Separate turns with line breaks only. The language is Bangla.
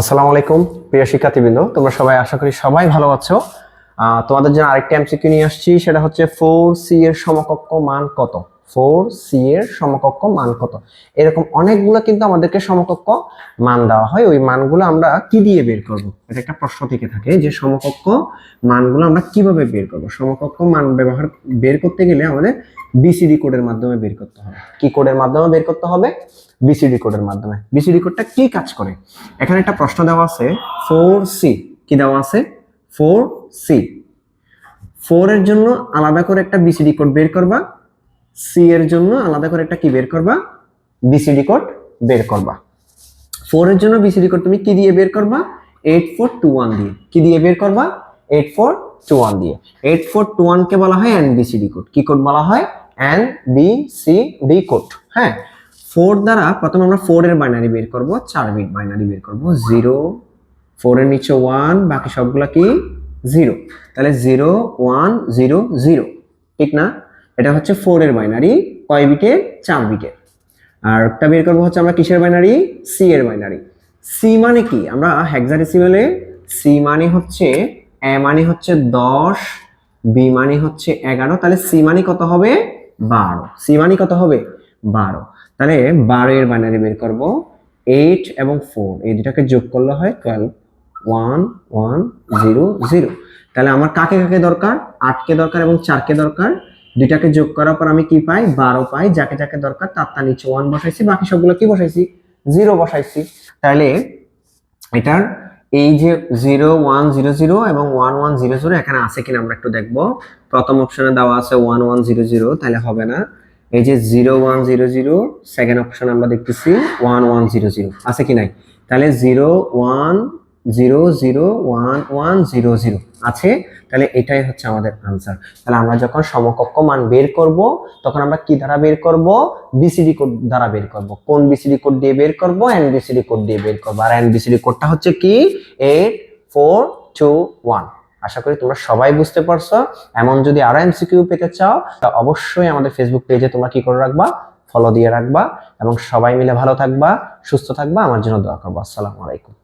আসসালামু আলাইকুম, প্রিয় শিক্ষার্থীবৃন্দ। তোমরা সবাই আশা করি সবাই ভালো আছো। তোমাদের জন্য আরেকটা এমসিকিউ নিয়ে আসছি, সেটা হচ্ছে ফোর সি এর সমকক্ষ মান কত? ফোর সি এর সমকক্ষ মান কত? এরকম অনেকগুলো কিন্তু আমাদেরকে সমকক্ষ মান দেওয়া হয়। ওই মানগুলো আমরা কি দিয়ে বের করব? এটা একটা প্রশ্ন থেকে থাকে যে সমকক্ষ মানগুলো আমরা কীভাবে বের করব? সমকক্ষ মান ব্যবহার বের করতে গেলে আমাদের বিসিডি কোডের মাধ্যমে বের করতে হবে। কি কোডের মাধ্যমে বের করতে হবে? বিসিডি কোডের মাধ্যমে। বিসিডি কোডটা কি কাজ করে? এখানে একটা প্রশ্ন দেওয়া আছে, ফোর সি। কি দেওয়া আছে? Four C. ফোর এর জন্য আলাদা করে একটা বিসিডি কোড বের করবা। সি এর জন্য আলাদা করে একটা কি বের করবা? বিসিডি কোড বের করবা। ফোর এর জন্য বিসিডি কোড তুমি কি দিয়ে বের করবা? এইট ফোর টু ওয়ান দিয়ে। কি দিয়ে বের করবা? এইট ফোর টু ওয়ান দিয়ে। এইট ফোর টু ওয়ান কে বলা হয় এন বিসিডি কোড কি কোড বলা হয়? N B C D code হ্যাঁ? ফোর দ্বারা প্রথমে আমরা ফোর এর বাইনারি বের করব, চার বিট বাইনারি বের করব জিরো ফোর এর নিচে ওয়ান বাকি সবগুলা কি? জিরো তাহলে জিরো ওয়ান জিরো জিরো ঠিক না? এটা হচ্ছে ফোর এর বাইনারি কয় বিটের? চার বিটের। আর একটা বের করব হচ্ছে আমরা কিসের বাইনারি সি এর বাইনারি সি মানে কি? আমরা হেক্সাডেসিমেলে সি মানে হচ্ছে এ মানে হচ্ছে দশ বি মানে হচ্ছে এগারো, তাহলে সি মানে কত হবে? বারো। সি মানে কত হবে? বারো। তাহলে বারো এর বাইনারি বের করব। এইট এবং ফোর এই দুটাকে যোগ করলে হয় twelve one one zero zero তাহলে আমার কাকে কাকে দরকার? আটকে দরকার এবং চারকে দরকার? দুইটাকে যোগ করার পর আমি কি পাই? বারো পাই। যাকে যাকে দরকার তার তার নিচে ওয়ান বসাইছি। বাকি সবগুলো কি বসাইছি? জিরো বসাইছি। তাহলে এটার এই যে জিরো ওয়ান জিরো জিরো এবং ওয়ান ওয়ান জিরো জিরো এখানে আছে কিনা আমরা একটু দেখব। প্রথম অপশনে দেওয়া আছে ওয়ান ওয়ান জিরো জিরো তাহলে হবে না। এই যে zero one zero zero second option আমরা দেখতেছি ওয়ান ওয়ান জিরো জিরো আছে কি নাই? তাহলে zero one zero zero one one zero zero আছে? তাহলে এটাই হচ্ছে আমাদের আনসার তাহলে আমরা যখন সমকক্ষ মান বের করব, তখন আমরা কি দ্বারা বের করব? বিসিডি কোড দ্বারা বের করব। কোন বিসিডি কোড দিয়ে বের করব? এন বিসিডি কোড দিয়ে বের করব। আর এন বিসিডি কোডটা হচ্ছে কি? এইট ফোর টু ওয়ান আশা করি তোমরা সবাই বুঝতে পারছ। এমন যদি আরও এমসিকিউ পেতে চাও, তা অবশ্যই আমাদের ফেসবুক পেজে তোমরা কি করে রাখবা? ফলো দিয়ে রাখবা। এবং সবাই মিলে ভালো থাকবা, সুস্থ থাকবা। আমার জন্য দোয়া করব। আসসালামু আলাইকুম।